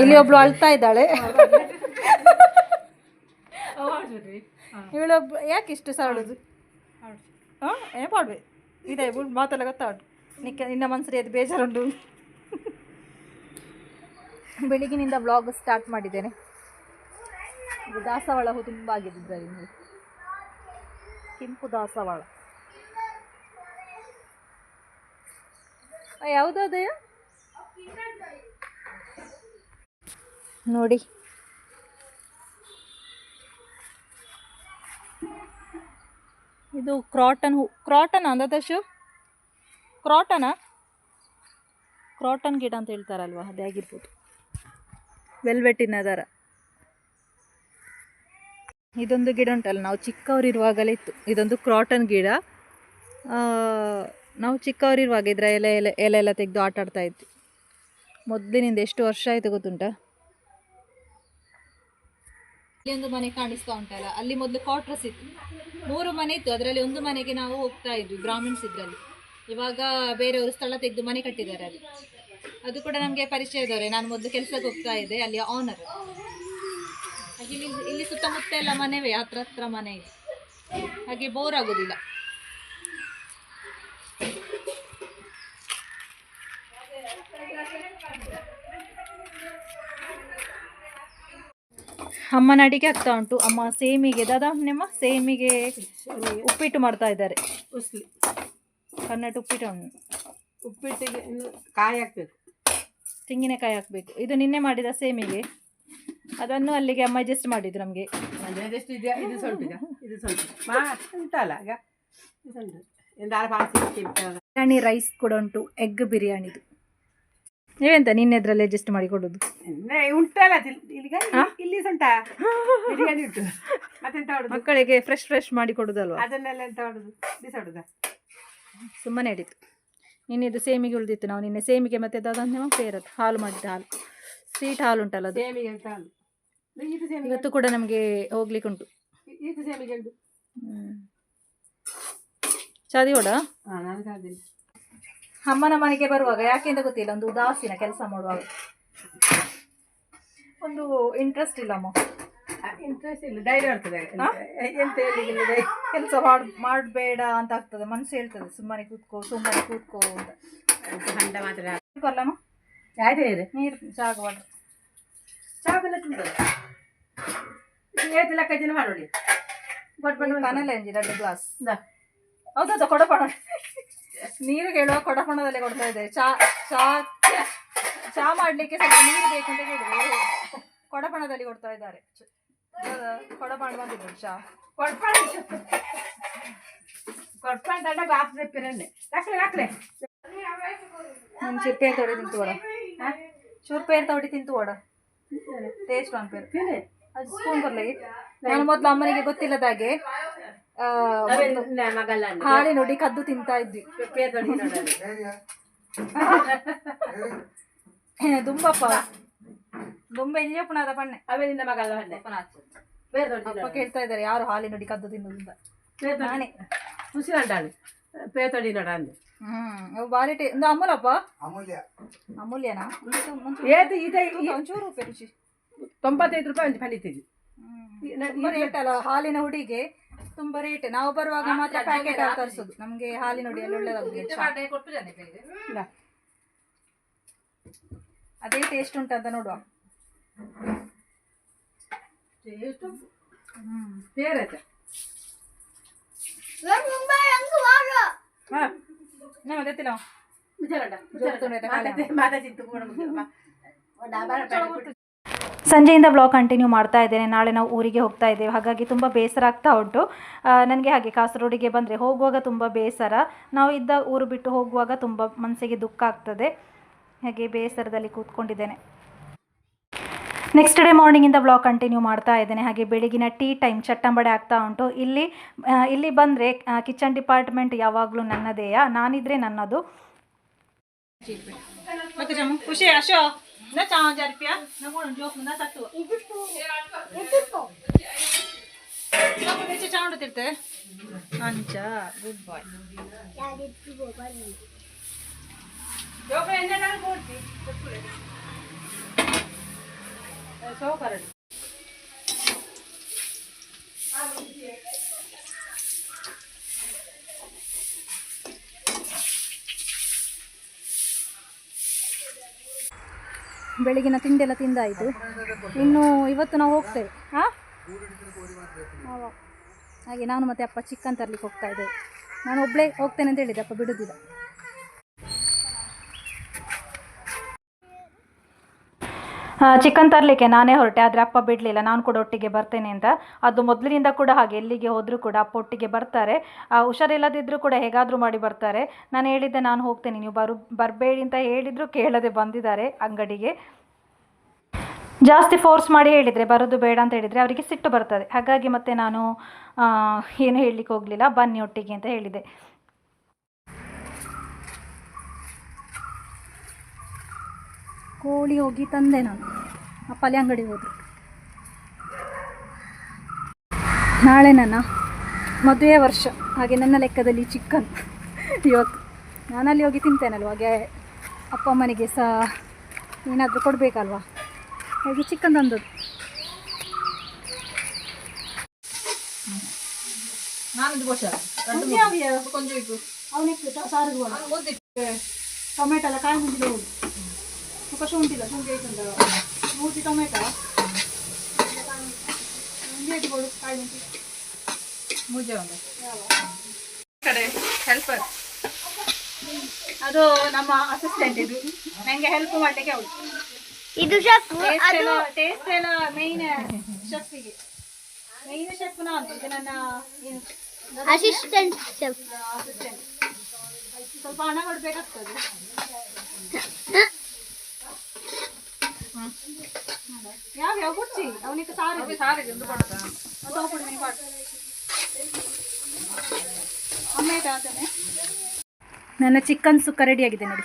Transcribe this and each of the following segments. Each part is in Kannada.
ಇಲ್ಲಿ ಒಬ್ಳು ಅಳ್ತಾ ಇದ್ದಾಳೆ. ಯಾಕೆ ಇಷ್ಟು ಸಾಡುದು? ಹಾಂ ಏನು ಪಾಡ್ವೆ ಇದೆ ಬಿಡು ಮಾತೆಲ್ಲ ಗೊತ್ತಾಡು ನಿಕ್ಕ ನಿನ್ನ ಮನ್ಸರಿ ಅದು ಬೇಜಾರುಂಡು ಬೆಳಿಗ್ಗಿನಿಂದ ಬ್ಲಾಗ್ ಸ್ಟಾರ್ಟ್ ಮಾಡಿದ್ದೇನೆ. ಇದು ದಾಸವಾಳ ಹೂ ತುಂಬ ಆಗಿದೆ ಇದರಲ್ಲಿ ಕೆಂಪು ದಾಸವಾಳ. ಯಾವುದದೇ ನೋಡಿ. ಇದು ಕ್ರಾಟನ್ ಹೂ, ಕ್ರಾಟನ್ ಅಂದದಶು ಕ್ರಾಟನಾ? ಕ್ರಾಟನ್ ಗಿಡ ಅಂತ ಹೇಳ್ತಾರಲ್ವ, ಅದೇ ಆಗಿರ್ಬೋದು. ವೆಲ್ವೆಟಿನ ದರ. ಇದೊಂದು ಗಿಡ ಉಂಟಲ್ಲ, ನಾವು ಚಿಕ್ಕವರಿರುವಾಗಲೇ ಇತ್ತು. ಇದೊಂದು ಕ್ರಾಟನ್ ಗಿಡ. ನಾವು ಚಿಕ್ಕವರಿರುವಾಗ ಇದರ ಎಲೆ ಎಲೆ ಎಲೆ ಎಲ್ಲ ತೆಗೆದು ಆಟ ಆಡ್ತಾ ಇದ್ವಿ. ಮೊದಲಿನಿಂದ ಎಷ್ಟು ವರ್ಷ ಆಯಿತು ಗೊತ್ತುಂಟಾ? ಒಂದು ಮನೆ ಕಾಣಿಸ್ತಾ ಉಂಟಲ್ಲ, ಅಲ್ಲಿ ಮೊದಲು ಕ್ವಾರ್ಟರ್ಸ್ ಇತ್ತು. ಮೂರು ಮನೆ ಇತ್ತು, ಅದರಲ್ಲಿ ಒಂದು ಮನೆಗೆ ನಾವು ಹೋಗ್ತಾ ಇದ್ವಿ ಬ್ರಾಹ್ಮಿಣ್ಸ್ ಇದ್ರಲ್ಲಿ ಇವಾಗ ಬೇರೆಯವರು ಸ್ಥಳ ತೆಗೆದು ಮನೆ ಕಟ್ಟಿದ್ದಾರೆ ಅಲ್ಲಿ. ಅದು ಕೂಡ ನಮಗೆ ಪರಿಚಯದವರೇ ನಾನು ಮೊದಲು ಕೆಲಸಕ್ಕೆ ಹೋಗ್ತಾ ಇದ್ದೆ ಅಲ್ಲಿ ಆನರ್ ಹಾಗೆ ಇಲ್ಲಿ ಇಲ್ಲಿ ಸುತ್ತಮುತ್ತ ಎಲ್ಲ ಮನೆವೇ, ಹತ್ರ ಹತ್ರ ಮನೆ ಇದೆ. ಹಾಗೆ ಬೋರ್ ಆಗೋದಿಲ್ಲ. ಅಮ್ಮನ ಅಡಿಗೆ ಆಗ್ತಾ ಉಂಟು. ಅಮ್ಮ ಸೇಮಿಗೆ ದಾದಾ ನಿಮ್ಮ ಸೇಮಿಗೆ ಉಪ್ಪಿಟ್ಟು ಮಾಡ್ತಾ ಇದ್ದಾರೆ. ಉಸ್ಲಿ. ಕನ್ನಡ ಉಪ್ಪಿಟ್ಟು ಉಪ್ಪಿಟ್ಟಿಗೆ ಕಾಯಿ ಹಾಕ್ಬೇಕು. ತೆಂಗಿನಕಾಯಿ ಹಾಕಬೇಕು. ಇದು ನಿನ್ನೆ ಮಾಡಿದ ಸೇಮಿಗೆ. ಅದನ್ನು ಅಲ್ಲಿಗೆ ಅಮ್ಮ ಅಡ್ಜಸ್ಟ್ ಮಾಡಿದ್ರು ನಮಗೆ. ಅಡ್ಜಸ್ಟ್ ಅದೆಷ್ಟು ಇದೆಯಾ? ಇದು ಸ್ವಲ್ಪ ಇದು ಸ್ವಲ್ಪ ಮಾ ಉಂಟಲ್ಲ ಈಗ? ಬಿರಿಯಾನಿ ರೈಸ್ ಕೂಡ ಉಂಟು. ಎಗ್ ಬಿರಿಯಾನಿದು. ನೀವೆಂತ ನಿನ್ನೆ ಅದ್ರಲ್ಲಿ ಅಡ್ಜಸ್ಟ್ ಮಾಡಿ ಕೊಡುದು? ಉಂಟಲ್ಲ ಇಲ್ಲಿ ಸಹ ಬಿರಿಯಾನಿ ಉಂಟು. ಮತ್ತೆಂತ ಮಾಡುದು? ಮಕ್ಕಳಿಗೆ ಫ್ರೆಶ್ ಫ್ರೆಶ್ ಮಾಡಿ ಕೊಡೋದಲ್ವಾ? ಅದನ್ನೆಲ್ಲ ಎಂತ ಮಾಡುದು? ಬಿಸಾಡುದ? ಸುಮ್ಮನೆ ಹಿಡಿತು ನಿನ್ನೆ ಇದು ಸೇಮಿಗೆ ಉಳಿದಿತ್ತು. ನಾವು ನಿನ್ನೆ ಸೇಮಿಗೆ ಮತ್ತೆ ದಾದಂತೆ ಸೇರದು. ಹಾಲು ಮಾಡಿದ ಹಾಲು. ಸ್ವೀಟ್ ಹಾಲು ಉಂಟಲ್ಲ ಅದು. ಸೇಮಿಗೆ ಅಂತ ಹಾಲು? ಇದು ಸೇಮಿಗೆ ಇವತ್ತು ಕೂಡ ನಮಗೆ ಹೋಗ್ಲಿಕ್ಕೆ ಉಂಟು. ಇದು ಸೇಮಿಗೆ ಉಂಟು ಚಾದಿ ಓಡಾ ಹಾಂ ನಾನು ಅಮ್ಮನ ಮನೆಗೆ ಬರುವಾಗ ಯಾಕೆಂತ ಗೊತ್ತಿಲ್ಲ ಒಂದು ಉದಾಸೀನ ಕೆಲಸ ಮಾಡುವಾಗ. ಒಂದು ಇಂಟ್ರೆಸ್ಟ್ ಇಲ್ಲಮ್ಮ ಇಂಟ್ರೆಸ್ಟ್ ಇಲ್ಲ ಧೈರ್ಯ ಬರ್ತದೆ ಎಂತ ಹೇಳಿಲ್ಲ ಕೆಲಸ ಮಾಡ್ ಮಾಡಬೇಡ ಅಂತ ಆಗ್ತದೆ. ಮನಸ್ಸು ಹೇಳ್ತದೆ ಸುಮ್ಮನೆ ಕೂತ್ಕೋ ಸುಮ್ಮನೆ ಕೂತ್ಕೋ ಅಂತ. ಹಂಡ ಮಾತ್ರ ಬರಲಮ್ಮ ಯಾರೇ ಇದೆ ನೀರು ಜಾಗವಾಡ ಚಾಪೆಲ್ಲ ತಿಂತದೆ ಏತು ಲೆಕ್ಕ ಜನ ಮಾಡೋಡಿ ಬಟ್ ಬಟ್ ಎಂಜಿ ಎರಡು ಗ್ಲಾಸ್ ಹೌದೌದು ಕೊಡಪಣ ನೀರು ಹೇಳುವ ಕೊಡಪಣದಲ್ಲಿ ಕೊಡ್ತಾ ಇದೆ ಚಾ ಚಾ ಚಾ ಮಾಡ್ಲಿಕ್ಕೆ ಸ್ವಲ್ಪ ನೀರು ಬೇಕು ಅಂತ ಹೇಳಿದ್ರು ಕೊಡಪಣದಲ್ಲಿ ಕೊಡ್ತಾ ಇದ್ದಾರೆ. ಕೊಡಪಾಣ? ಕೊಡಪಣ ಬಂದಿದ್ರು ಚಾ. ಕೊಟ್ಕೊಂಡು ಕೊಟ್ಕೊಂಡು ಅಡ್ಡ ಗ್ಲಾಸ್ ಪಿರಣ್ಣೆ ಹಾಕ್ಲೆ ಹಾಕ್ಲೆ ನೀನು ಚಿರ್ಪೇರ್ ತೋಡಿ ತಿಂತು ಓಡ ಚೂರ್ಪೇರ್ ತೋಡಿ ತಿಂತು ಓಡ ಟೇಸ್ಟ್ ಅನ್ಪೇರು ತಿನ್ನಿ. ಅದು ಸ್ಪೂನ್ ಬರ್ಲಿ. ನಾನು ಮೊದಲು ಅಮ್ಮನಿಗೆ ಗೊತ್ತಿಲ್ಲದಾಗೆ ಆ, ನೋಡಿ ಕದ್ದು ತಿಂತಾ ಇದ್ವಿ. ದುಂಬಪ್ಪ ದುಂಬ ಪುನದ ಪಣ್ಣೆ ಅವೇ ನಿನ್ನ ಮಗಲ್ಲ ಹಣ್ಣೆ ಅಪ್ಪ ಕೇಳ್ತಾ ಇದ್ದಾರೆ ಯಾರು ಹಾಲಿ ನೋಡಿ ಕದ್ದು ತಿನ್ನೋದಿಂದ ನಾನೇ. ಖುಷಿ ಅಂಟಾಳು ಪೇತಡಿ ತೊಡಿ ನೋಡ ಅಂದೆ. ಹ್ಮ್ ಬಾರಿ ಟೇ ಒಂದು ಅಮೂಲಪ್ಪ ಅಮೂಲ್ಯ. ಅಮೂಲ್ಯನಾ? ಏತು ಇದೆ ಒಂಚೂರು ರೂಪಾಯಿ ಖುಷಿ ತೊಂಬತ್ತೈದು ರೂಪಾಯಿ ಒಂದು ತುಂಬಾ ಅಲ್ಲ ಹಾಲಿನ ಹುಡಿಗೆ ತುಂಬಾ ರೇಟ್ ನಾವು ಬರುವಾಗ ಮಾತ್ರ ಪ್ಯಾಕೆಟ್ ತರಿಸೋದು. ನಮ್ಗೆ ಹಾಲಿನ ಒಡೆಯಲ್ಲಿ ಒಳ್ಳೆದಾಗುತ್ತೆ. ಅದೇ ಟೇಸ್ಟ್ ಉಂಟಂತ ನೋಡುವ. ಎಷ್ಟು ಪೇರ್ ಆಯ್ತಾ ಹಾಂ ನಮ್ಮ ಗೊತ್ತಿಲ್ಲ ಸಂಜೆಯಿಂದ ಬ್ಲಾಗ್ ಕಂಟಿನ್ಯೂ ಮಾಡ್ತಾ ಇದ್ದೇನೆ. ನಾಳೆ ನಾವು ಊರಿಗೆ ಹೋಗ್ತಾ ಇದ್ದೇವೆ. ಹಾಗಾಗಿ ತುಂಬ ಬೇಸರ ಆಗ್ತಾ ಉಂಟು. ನನಗೆ ಹಾಗೆ ಕಾಸರಗೋಡಿಗೆ ಬಂದರೆ ಹೋಗುವಾಗ ತುಂಬ ಬೇಸರ. ನಾವು ಇದ್ದ ಊರು ಬಿಟ್ಟು ಹೋಗುವಾಗ ತುಂಬ ಮನಸ್ಸಿಗೆ ದುಃಖ ಆಗ್ತದೆ. ಹಾಗೆ ಬೇಸರದಲ್ಲಿ ಕೂತ್ಕೊಂಡಿದ್ದೇನೆ. ನೆಕ್ಸ್ಟ್ ಡೇ ಮಾರ್ನಿಂಗಿಂದ ಬ್ಲಾಗ್ ಕಂಟಿನ್ಯೂ ಮಾಡ್ತಾ ಇದ್ದೇನೆ. ಹಾಗೆ ಬೆಳಗಿನ ಟೀ ಟೈಮ್ ಚಟ್ಟಂಬಡೆ ಆಗ್ತಾ ಉಂಟು. ಇಲ್ಲಿ ಇಲ್ಲಿ ಬಂದರೆ ಕಿಚನ್ ಡಿಪಾರ್ಟ್ಮೆಂಟ್ ಯಾವಾಗಲೂ ನನ್ನದೇಯ ನಾನಿದ್ರೆ ನನ್ನದು. ಖುಷಿ ಅಶೋ ना चार हजार रुपया ना बोल जो ना तत्व नीचे चावड तिरते अंच गुड बॉय ಸೋಕರಡು ಬೆಳಗಿನ ತಿಂಡಿ ಎಲ್ಲ ತಿಂದಾಯಿತು. ಇನ್ನು ಇವತ್ತು ನಾವು ಹೋಗ್ತೇವೆ. ಹಾಂ ಹಾಗೆ ನಾನು ಮತ್ತೆ ಅಪ್ಪ ಚಿಕನ್ ತರಲಿಕ್ಕೆ ಹೋಗ್ತಾ ಇದ್ದೇವೆ ನಾನು ಒಬ್ಬಳೇ ಹೋಗ್ತೇನೆ ಅಂತ ಹೇಳಿದೆ, ಅಪ್ಪ ಬಿಡುದಿಲ್ಲ. ಚಿಕನ್ ತರಲಿಕ್ಕೆ ನಾನೇ ಹೊರಟೆ, ಆದರೆ ಅಪ್ಪ ಬಿಡಲಿಲ್ಲ. ನಾನು ಕೂಡ ಒಟ್ಟಿಗೆ ಬರ್ತೇನೆ ಅಂತ. ಅದು ಮೊದಲಿನಿಂದ ಕೂಡ ಹಾಗೆ, ಎಲ್ಲಿಗೆ ಹೋದರೂ ಕೂಡ ಅಪ್ಪ ಒಟ್ಟಿಗೆ ಬರ್ತಾರೆ. ಹುಷಾರಿಲ್ಲದಿದ್ದರೂ ಕೂಡ ಹೇಗಾದರೂ ಮಾಡಿ ಬರ್ತಾರೆ. ನಾನು ಹೇಳಿದ್ದೆ, ನಾನು ಹೋಗ್ತೇನೆ. ನೀವು ಬರು, ಬರಬೇಡಿ ಅಂತ ಹೇಳಿದರೂ, ಕೇಳದೆ ಬಂದಿದ್ದಾರೆ ಅಂಗಡಿಗೆ. ಜಾಸ್ತಿ ಫೋರ್ಸ್ ಮಾಡಿ ಹೇಳಿದರೆ, ಬರೋದು ಬೇಡ ಅಂತ ಹೇಳಿದರೆ ಅವರಿಗೆ ಸಿಟ್ಟು ಬರ್ತದೆ. ಹಾಗಾಗಿ ಮತ್ತೆ ನಾನು ಏನು ಹೇಳಲಿಕ್ಕೆ ಹೋಗಲಿಲ್ಲ. ಬನ್ನಿ ಒಟ್ಟಿಗೆ ಅಂತ ಹೇಳಿದೆ. ಕೋಳಿ ಹೋಗಿ ತಂದೆ ನಾನು. ಅಪ್ಪಲ್ಲಿ ಅಂಗಡಿ ಹೋದ್ರು. ನಾಳೆ ನನ್ನ ಮದುವೆ ವರ್ಷ. ಹಾಗೆ ನನ್ನ ಲೆಕ್ಕದಲ್ಲಿ ಚಿಕನ್ ಇವತ್ತು. ನಾನಲ್ಲಿ ಹೋಗಿ ತಿಂತೇನಲ್ವ? ಹಾಗೆ ಅಪ್ಪ ಅಮ್ಮನಿಗೆ ಸಹ ಏನಾದರೂ ಕೊಡಬೇಕಲ್ವಾ? ಹಾಗೆ ಚಿಕನ್ ತಂದದ್ದು. ನಾನು ಟೊಮೆಟೊ ಎಲ್ಲ ಕಾಯಿ ಮುಂದಿಲ್ಲ ಹೋಗಿ. ಸ್ವಲ್ಪ ಶುಂಠಿಲ್ಲ ಶುಂಠಿ ಮೂತಿ ಟೊಮೆಟೊ ಕೊಡು ಕಾಯಿ ಮುಂಚಿ ಮೂಜೆ ಒಂದು ಕಡೆ ಹೆಲ್ಪರ್ ಅದು ನಮ್ಮ ಅಸಿಸ್ಟೆಂಟ್ ಇದು. ನನಗೆ ಹೆಲ್ಪ್ ಮಾಡಲಿಕ್ಕೆ ಅವಳು. ಇದು ಶೆಫ್ ಟೇಸ್ಟ್ ಎಲ್ಲ ಟೇಸ್ಟ್ ಎಲ್ಲ ಮೇಯ್ನ್ ಶೆಫ್ಗೆ ಮೇಯ್ನ್ ಶೆಫ್ ನಾನು ಇದು ನನ್ನ ಅಸಿಸ್ಟೆಂಟ್ ಶೆಫ್ ಅಸಿಸ್ಟೆಂಟ್ ಸ್ವಲ್ಪ ಹಣ ಕೊಡ್ಬೇಕಾಗ್ತದೆ. ಯಾವ ಯಾವ ಕುರ್ಚಿ? ಅವನಿಗೆ ಸಾರು ಸಾರಿಗೆ ಒಂದು ಕೊಡ್ತಾ ತಗೊಬಿಡು ನೀನು ಪಾಟ್ ಅಮ್ಮ ಆತನೆ? ನನ್ನ ಚಿಕನ್ ಸುಕ್ಕ ರೆಡಿ ಆಗಿದೆ ನೋಡಿ.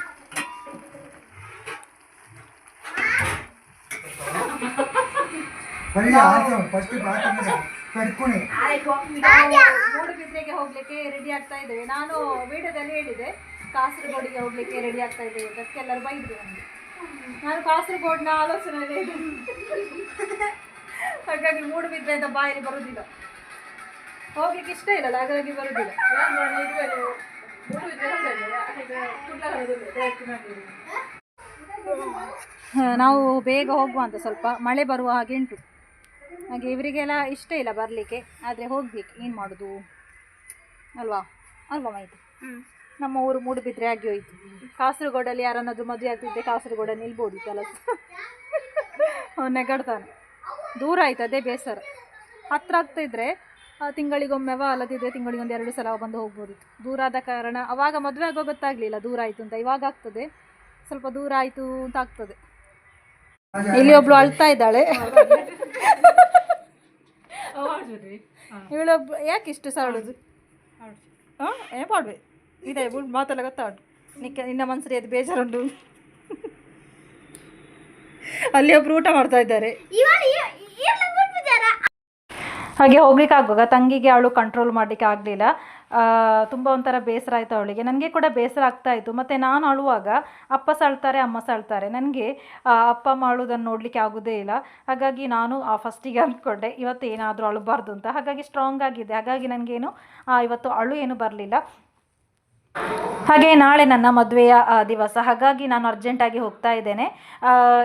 ಮೂಡುಬಿದ್ರೆಗೆ ಹೋಗ್ಲಿಕ್ಕೆ ರೆಡಿ ಆಗ್ತಾ ಇದ್ದೇವೆ. ನಾನು ವಿಡಿಯೋದಲ್ಲಿ ಹೇಳಿದೆ ಕಾಸರಗೋಡಿಗೆ ಹೋಗ್ಲಿಕ್ಕೆ ರೆಡಿ ಆಗ್ತಾ ಇದ್ದೇವೆ. ಅದಕ್ಕೆಲ್ಲರೂ ಬೈದ್ರು ನನಗೆ ನಾನು ಕಾಸರಗೋಡ್ನ ಆಲೋಚನೆ ಹಾಗಾಗಿ ಹಾಗಾಗಿ ಮೂಡುಬಿದ್ರೆ ಅಂತ ಬಾಯಲ್ಲಿ ಬರುದಿಲ್ಲ. ಹೋಗ್ಲಿಕ್ಕೆ ಇಷ್ಟ ಇಲ್ಲ ಹಾಗಾಗಿ ಬರುದಿಲ್ಲ. ಹ, ನಾವು ಬೇಗ ಹೋಗುವ ಅಂತ ಸ್ವಲ್ಪ ಮಳೆ ಬರುವ ಹಾಗೆ ಉಂಟು. ಹಾಗೆ ಇವರಿಗೆಲ್ಲ ಇಷ್ಟ ಇಲ್ಲ ಬರಲಿಕ್ಕೆ ಆದರೆ ಹೋಗ್ಬೇಕು. ಏನು ಮಾಡೋದು? ಅಲ್ವಾ? ಅಲ್ವಾ ಮಾಹಿತಿ ನಮ್ಮ ಊರು ಮೂಡುಬಿದ್ರೆ ಆಗಿ ಹೋಯ್ತು. ಕಾಸರಗೋಡಲ್ಲಿ ಯಾರನ್ನಾದ್ರೂ ಮದುವೆ ಆಗ್ತಿದ್ದೆ ಕಾಸರಗೋಡ ನಿಲ್ಬೋದು ಕೆಲಸ. ಅವ್ನು ನೆಗಡ್ತಾನೆ. ದೂರ ಆಯ್ತು ಅದೇ ಬೇಸರ. ಹತ್ರ ಆಗ್ತಾ ಇದ್ರೆ ಆ, ತಿಂಗಳಿಗೊಮ್ಮೆವ ಅಲ್ಲದಿದ್ದರೆ ತಿಂಗಳಿಗೊಂದು ಎರಡು ಸಲ ಬಂದು ಹೋಗ್ಬೋದಿತ್ತು. ದೂರ ಆದ ಕಾರಣ ಅವಾಗ ಮದುವೆ ಆಗೋ ಗೊತ್ತಾಗಲಿಲ್ಲ ದೂರ ಆಯಿತು ಅಂತ. ಇವಾಗ ಆಗ್ತದೆ. ಸ್ವಲ್ಪ ದೂರ ಆಯಿತು ಅಂತ ಆಗ್ತದೆ. ಇಲ್ಲಿ ಒಬ್ಳು ಅಳ್ತಾ ಇದ್ದಾಳೆ. ಇವಳೊಬ್ಳು ಯಾಕೆ ಇಷ್ಟು ಸರಳುದು? ಹಾಂ ಏ ಮಾಡ್ಬೇ ಇದೆ ಮಾತೆಲ್ಲ ಗೊತ್ತಾಡು ನಿಕ್ಕ ನಿನ್ನ ಮನ್ಸರಿ ಅದು ಬೇಜಾರುಂಟು. ಅಲ್ಲಿ ಒಬ್ರು ಊಟ ಮಾಡ್ತಾ ಇದ್ದಾರೆ. ಹಾಗೆ ಹೋಗ್ಲಿಕ್ಕೆ ಆಗುವಾಗ ತಂಗಿಗೆ ಅವಳು ಕಂಟ್ರೋಲ್ ಮಾಡಲಿಕ್ಕೆ ಆಗಲಿಲ್ಲ. ತುಂಬ ಒಂಥರ ಬೇಸರ ಆಯಿತು ಅವಳಿಗೆ. ನನಗೆ ಕೂಡ ಬೇಸರ ಆಗ್ತಾ ಇತ್ತು. ಮತ್ತು ನಾನು ಅಳುವಾಗ ಅಪ್ಪ ಸಾಳ್ತಾರೆ ಅಮ್ಮ ಸಾಳ್ತಾರೆ. ನನಗೆ ಅಪ್ಪ ಅಮ್ಮ ಅಳುವುದನ್ನು ನೋಡಲಿಕ್ಕೆ ಆಗೋದೇ ಇಲ್ಲ. ಹಾಗಾಗಿ ನಾನು ಆ ಫಸ್ಟಿಗೆ ಅಂದ್ಕೊಂಡೆ ಇವತ್ತು ಏನಾದರೂ ಅಳಬಾರ್ದು ಅಂತ. ಹಾಗಾಗಿ ಸ್ಟ್ರಾಂಗ್ ಆಗಿದೆ. ಹಾಗಾಗಿ ನನಗೇನು ಇವತ್ತು ಅಳು ಏನು ಬರಲಿಲ್ಲ. ಹಾಗೆ ನಾಳೆ ನನ್ನ ಮದುವೆಯ ದಿವಸ. ಹಾಗಾಗಿ ನಾನು ಅರ್ಜೆಂಟಾಗಿ ಹೋಗ್ತಾ ಇದ್ದೇನೆ.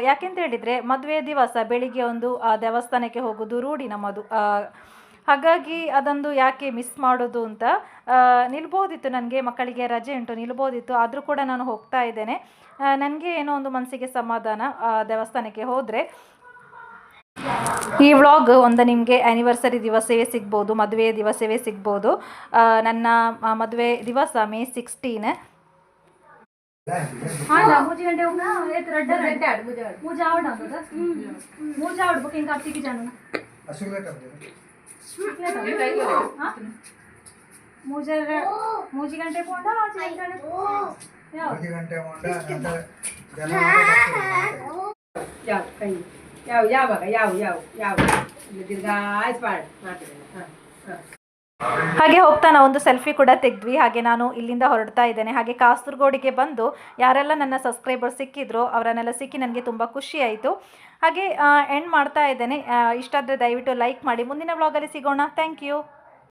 ಯಾಕೆಂತ ಹೇಳಿದರೆ ಮದುವೆಯ ದಿವಸ, ಬೆಳಿಗ್ಗೆ ಒಂದು ದೇವಸ್ಥಾನಕ್ಕೆ ಹೋಗೋದು ರೂಢಿ ನಮ್ಮದು ಹಾಗಾಗಿ ಅದೊಂದು ಯಾಕೆ ಮಿಸ್ ಮಾಡೋದು ಅಂತ ನಿಲ್ಬೋದಿತ್ತು ನನಗೆ, ಮಕ್ಕಳಿಗೆ ರಜೆ ಉಂಟು, ನಿಲ್ಬೋದಿತ್ತು. ಆದರೂ ಕೂಡ ನಾನು ಹೋಗ್ತಾ ಇದ್ದೇನೆ. ನನಗೆ ಏನೋ ಒಂದು ಮನಸ್ಸಿಗೆ ಸಮಾಧಾನ ದೇವಸ್ಥಾನಕ್ಕೆ ಹೋದರೆ ಈ ವ್ಲಾಗ್ ಒಂದು ನಿಮಗೆ ಆ್ಯನಿವರ್ಸರಿ ದಿವಸವೇ ಸಿಗ್ಬೋದು ಮದುವೆ ದಿವಸವೇ ಸಿಗ್ಬೋದು. ಆ, ನನ್ನ ಆ, ಮದುವೆ ದಿವಸ ಮೇ ಸಿಕ್ಸ್ಟೀನ್ ಮೂಜಿ ಗಂಟೆ ಮೂಜಾ ಆವಡ ಮೂಜಾ ಆವಡ ಬುಕಿಂಗ್ ಕಾರ್ತಿಕ್ ಜಾನು? ಮೂಜ ಮೂಜಿ ಗಂಟೆ ಪೋಂಡ? ಯಾವ, ಯಾವಾಗ, ಯಾವ ಯಾವ ಯಾವ? ಹಾಗೆ ಹೋಗ್ತಾ ಒಂದು ಸೆಲ್ಫಿ ಕೂಡ ತೆಗೆದ್ವಿ. ಹಾಗೆ ನಾನು ಇಲ್ಲಿಂದ ಹೊರಡ್ತಾ ಇದ್ದೇನೆ. ಹಾಗೆ ಕಾಸರಗೋಡಿಗೆ ಬಂದು ಯಾರೆಲ್ಲ ನನ್ನ ಸಬ್ಸ್ಕ್ರೈಬರ್ ಸಿಕ್ಕಿದ್ರು ಅವರನ್ನೆಲ್ಲ ಸಿಕ್ಕಿ ನನಗೆ ತುಂಬ ಖುಷಿ ಆಯಿತು. ಹಾಗೆ ಎಂಡ್ ಮಾಡ್ತಾ ಇದ್ದೇನೆ. ಇಷ್ಟಾದರೆ ದಯವಿಟ್ಟು ಲೈಕ್ ಮಾಡಿ. ಮುಂದಿನ ವ್ಲಾಗಲ್ಲಿ ಸಿಗೋಣ. Thank you